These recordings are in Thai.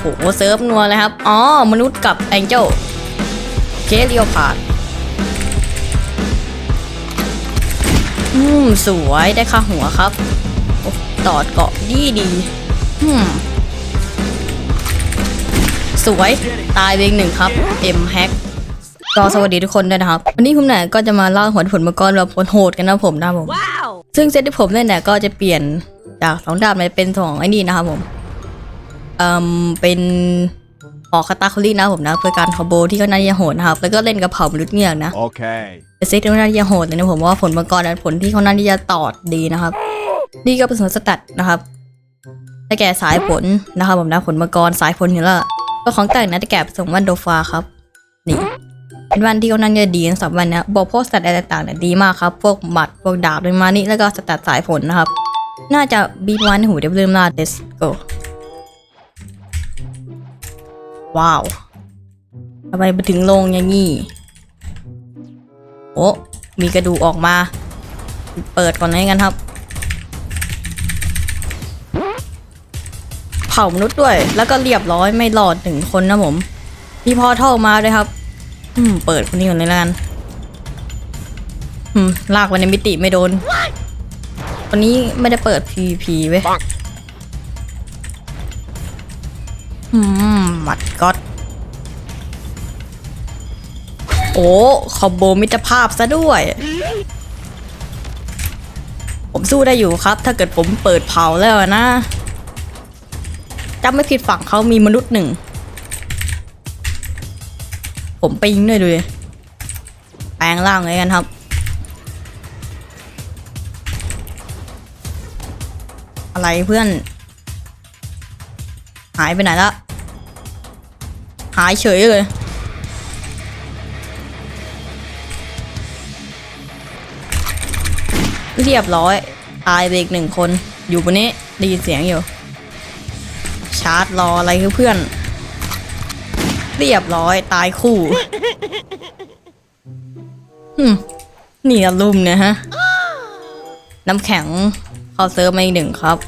โหเซิร์ฟนัวเลยครับ อ๋อ มนุษย์กับแองเจิลเคสเรียวพาดอืม สวยได้ค่าหัวครับโอ้ตอดเกาะดีดีอืม สวยตายไปอีกหนึ่งครับ M hack ก็สวัสดีทุกคนด้วยนะครับ วันนี้ผมเนี่ยก็จะมาเล่าผลผลมังกรแบบผลโหดกันนะผมนะผม Wow! ซึ่งเซตที่ผมเล่นเนี่ยก็จะเปลี่ยนจากสองดาบมาเป็นสองไอ้นี่นะครับผม เอ่มเป็นออกคาตาคอลี่นะครับผมนะเพื่อการคอมโบที่ค่อนข้างจะโหดนะครับ แล้วก็เล่นกับเผ่ามนุษย์เงือกนะ Okay. เป็นเซตที่ค่อนข้างจะโหดเลยนะผมว่าผลมังกรนั้นผลที่ค่อนข้างที่จะตอดดีนะครับ นี่ก็เป็นส่วนสตัดนะครับได้แก่สายผลนะครับผมนะผลมังกรสายผลอยู่แล้วก็ของแต่งนะได้แก่ผสมวันโดฟาครับนี่เป็นวันที่ค่อนข้างจะดีสำหรับวันเนี้ยบอกพวกสแตทอะไรต่างๆเนี่ยดีมากครับพวกหมัดพวกดาบเลยมานี่แล้วก็สแตทสายผลนะครับ น่าจะบีบวันหูเดี๋ยวลืมลาเดสโก ว้าวทำไมมาถึงลงอย่างงี้ โอ้มีกระดูกออกมา เปิดก่อนเลยกันครับ เผามนุษย์ด้วย แล้วก็เรียบร้อยไม่หลอดถึงคนนะผมพี่พอเท่ามาเลยครับ อืม เปิดคนนี้ก่อนเลยละกันอืม ลากไปในมิติไม่โดนวันนี้ไม่ได้เปิด PVP เว้ย อืมหมัดก็อดโอ้คอมโบมิตรภาพซะด้วย ผมสู้ได้อยู่ครับ ถ้าเกิดผมเปิดเผาแล้วนะจำไม่ผิดฝั่งเขามีมนุษย์หนึ่ง ผมไปยิงด้วยดูดิแปลงร่างเลยกันครับ อะไรเพื่อน หายไปไหนละหายเฉยเลยเรียบร้อยตายไปอีกหนึ่งคน อยู่บนนี้ได้ยินเสียงอยู่ ชาร์จรออะไรเพื่อน เรียบร้อยตายคู่หึมนี่อลุ่มเนี่ยฮะ น้ำแข็งเข้าเซิร์ฟมาอีกหนึ่งครับ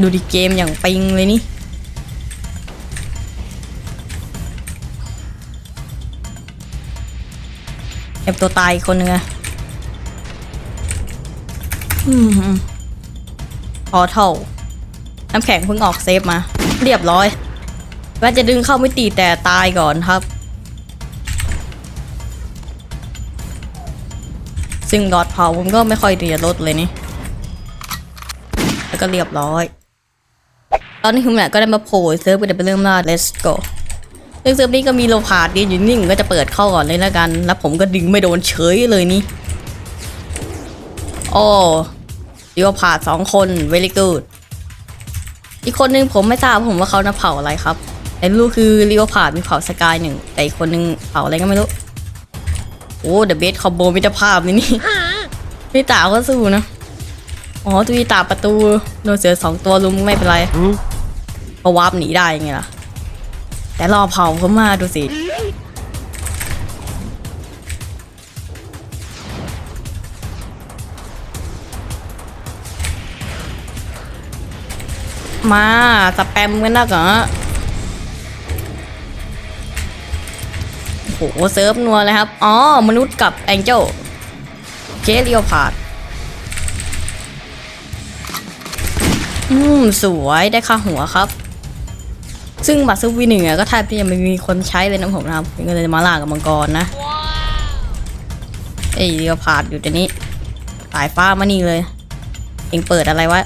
ดูดิเกมอย่างปิงเลยนี่เก็บตัวตายอีกคนนึงอะอืมพอเท่า น้ำแข็งเพิ่งออกเซฟมา เรียบร้อยว่าจะดึงเข้าไม่ตีแต่ตายก่อนครับ ซึ่งดอดเผาผมก็ไม่ค่อยเดีจะลดเลยนี่ แล้วก็เรียบร้อย ตอนนี้คุณแม่ก็ได้มาโผล่เซิร์ฟก็จะไปเริ่มล่า let's go ซึ่งเซิร์ฟนี้ก็มีโลพาดยืนอยู่นิ่งก็จะเปิดเข้าก่อนเลยแล้วกัน แล้วผมก็ดึงไม่โดนเฉยเลยนี่โอ้ดีว่าพาดสองคน very good อีกคนนึงผมไม่ทราบผมว่าเขาน่ะเผาอะไรครับแต่รู้คือเรียวพาดมีเผาสกายหนึ่งแต่อีกคนนึงเผาอะไรก็ไม่รู้ โอ้เดอะเบสคอมโบมิตรภาพนี่นี่พี่ตาก็สู้นะ อ๋อตัวพี่ตาประตูโดนเสือสองตัวลุมไม่เป็นไรเพราะวาร์ปหนีได้ไงล่ะ แต่รอเผาเขามาดูสิมาสแปมกันนะเหรอโอ้โหเซิร์ฟนัวเลยครับ อ๋อ มนุษย์กับแองเจิลเคสเรียวพาด อืมสวยได้ค่าหัวครับ ซึ่งบัตรซูวีหนึ่งอะก็แทบที่ยังไม่มีคนใช้เลยนะผมนะครับก็เลยมาล่ากับมังกรนะเอ้เรียวพาดอยู่ตรงนี้สายฟ้ามานี่เลย เองเปิดอะไรวะ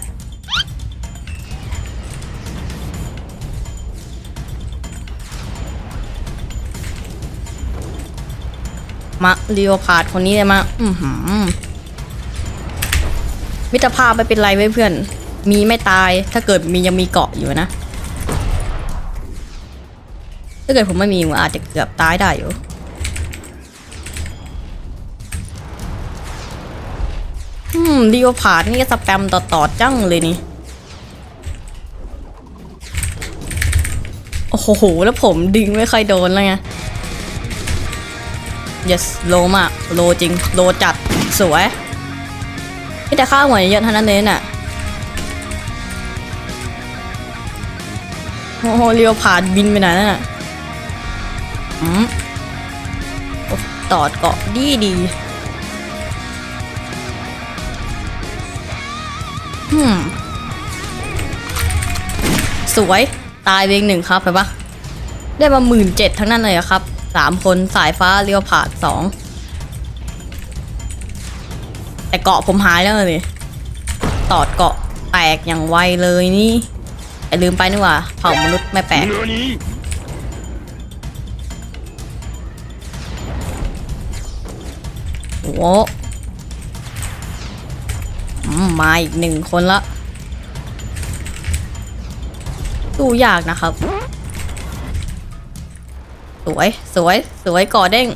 มาเรียวพาดคนนี้เลยมา อือหือมิตรภาพไม่เป็นไรไว้เพื่อน มีไม่ตาย ถ้าเกิดมียังมีเกาะอยู่นะ ถ้าเกิดผมไม่มีผมอาจจะเกือบตายได้อยู่ อืมเรียวพาดนี่ก็สแปมต่อๆจังเลยนี่ โอ้โห แล้วผมดึงไม่ค่อยโดนแล้วไง yes โลมาก โลจริง โลจัด สวยแต่ค่าหัวเยอะเท่านั้นเลยน่ะ โอ้โหเรียวผ่านบินไปไหนนั่นน่ะอืมตอดเกาะดีดีอืมสวย ตายไปอีกหนึ่งครับเห็นปะได้มาหมื่นเจ็ดทั้งนั้นเลยอะครับสามคนสายฟ้าเรียวผ่านสองแต่เกาะผมหายแล้วเลยตอดเกาะแตกอย่างไวเลยนี่ แต่ลืมไปนี่ว่าเผ่ามนุษย์ไม่แปลกโอ้โหมาอีกหนึ่งคนละสู้ยากนะครับ สวย สวย สวยเกาะเด้ง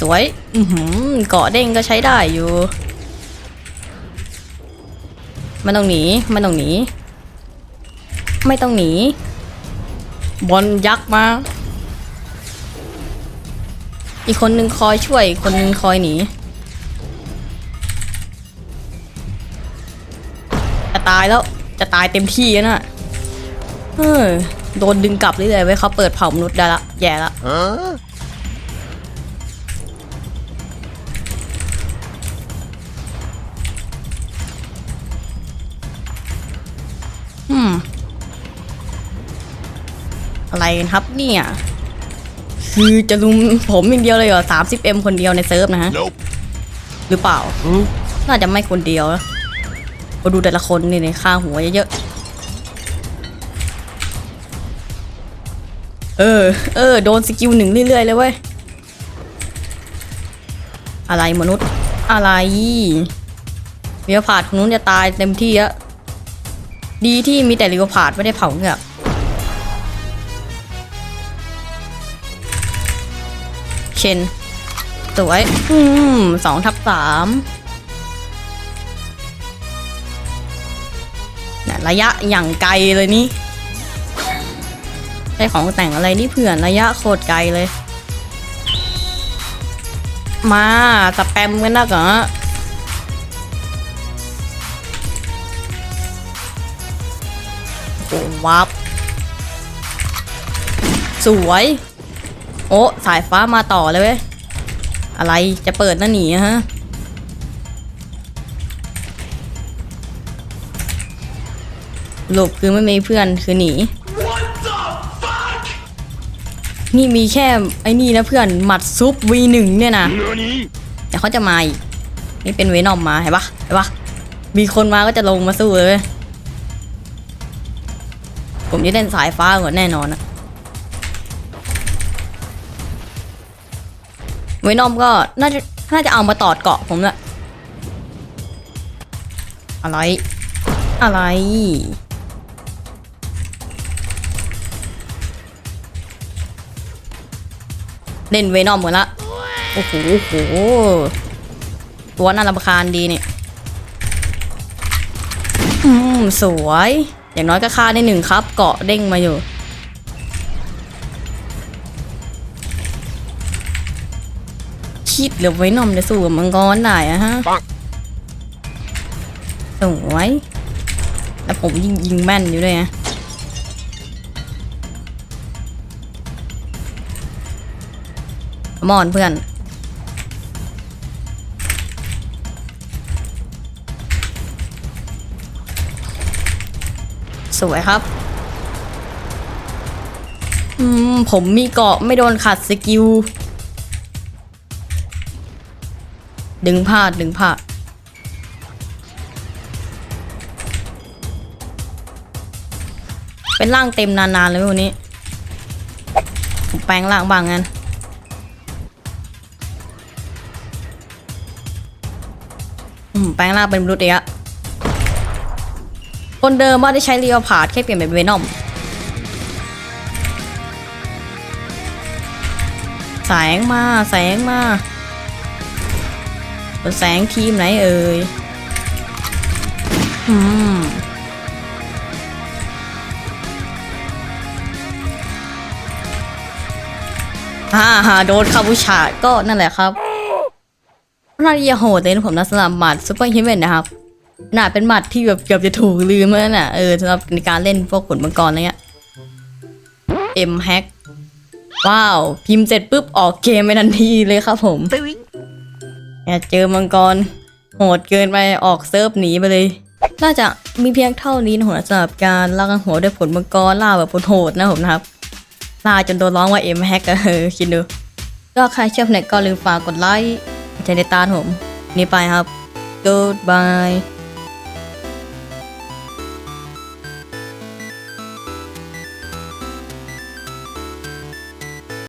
สวย อือหือเกาะเด้งก็ใช้ได้อยู่ ไม่ต้องหนีไม่ต้องหนี ไม่ต้องหนี บอลยักษ์มา อีกคนนึงคอยช่วย คนนึงคอยหนีจะตายแล้ว จะตายเต็มที่แล้วน่ะเออโดนดึงกลับเรื่อยๆไว้เขาเปิดเผามนุษย์ได้ละ แย่ละ กันครับเนี่ย คือจะลุมผมอย่างเดียวเลยเหรอสามสิบเอ็มคนเดียวในเซิร์ฟนะฮะ Nope. หรือเปล่า น่าจะไม่คนเดียวนะมาดูแต่ละคนนี่ในค่าหัวเยอะๆเออ เออ โดนสกิลหนึ่งเรื่อยๆเลยเว้ย อะไรมนุษย์ อะไรเรียวผาดคนนู้นจะตายเต็มที่อะ ดีที่มีแต่เรียวผาดไม่ได้เผาเหงือก เชนสวย อืมสองทับสามนะระยะอย่างไกลเลยนี่ใช้ของแต่งอะไรนี่เผื่อนระยะโคตรไกลเลย มาสแปมกันนะเหรอโอ้วับ สวย โอ้สายฟ้ามาต่อเลยเว้ย อะไรจะเปิดหน้าหนีฮะ หลบคือไม่มีเพื่อนคือหนี นี่มีแค่ไอ้นี่นะเพื่อนหมัดซุป V1 เนี่ยนะเดี๋ยวเขาจะมาอีกนี่เป็นเวนอมมาเห็นปะเห็นปะมีคนมาก็จะลงมาสู้เลย ผมจะเล่นสายฟ้าก่อนแน่นอนนะ วนอมก็น่าจะน่าจะเอามาตอดเกาะผมละอะไร อะไร เล่นเวนอมหมดละ โอ้โหโอ้โหตัวน่ารำคาญดีเนี่ย อืม สวย อย่างน้อยก็ฆ่าได้หนึ่งครับ เกาะเด้งมาอยู่ คิดเหรือไว้นอมจะสู้กับมังกรได้อะฮะปังสวยแล้วผมยิงยิงแม่นอยู่ด้วยนะมอนเพื่อน สวยครับ อืม ผมมีเกาะไม่โดนขัดสกิล ดึงพลาดดึงพลาดเป็นร่างเต็มนานๆเลยวันนี้ผมแปลงร่างบางงั้นแปลงร่างเป็นมนุษย์เอะคนเดิมว่าได้ใช้เรียวพาดแค่เปลี่ยนเป็นเวนอมแสงมาแสงมา แสงทีมไหนเอ่ยอืมฮ่าฮ่าโดนคาบูชาก็นั่นแหละครับน่าจะโหดเลยนะผมนะสำหรับหมัดซูเปอร์ฮิมเมนนะครับน่าเป็นหมัดที่แบบเกือบจะถูกลืมแล้วน่ะเออสำหรับในการเล่นพวกขนมังกรอะไรเงี้ย M hack ว้าว พิมพ์เสร็จปุ๊บ ออกเกมไปทันทีเลยครับผม แอเจอมังกร โหดเกินไปออกเซิร์ฟหนีไปเลย น่าจะมีเพียงเท่านี้นะผมสำหรับการล่ากันหัวด้วยผลมังกรล่าแบบโหดนะผมนะครับล่าจนโดนร้องว่าเอ็มแฮกกระเออคิดดูก็ใครชอบเนี่ยก็ลืมฝากกดไลค์ใจในตาผม นี่ไปครับ goodbye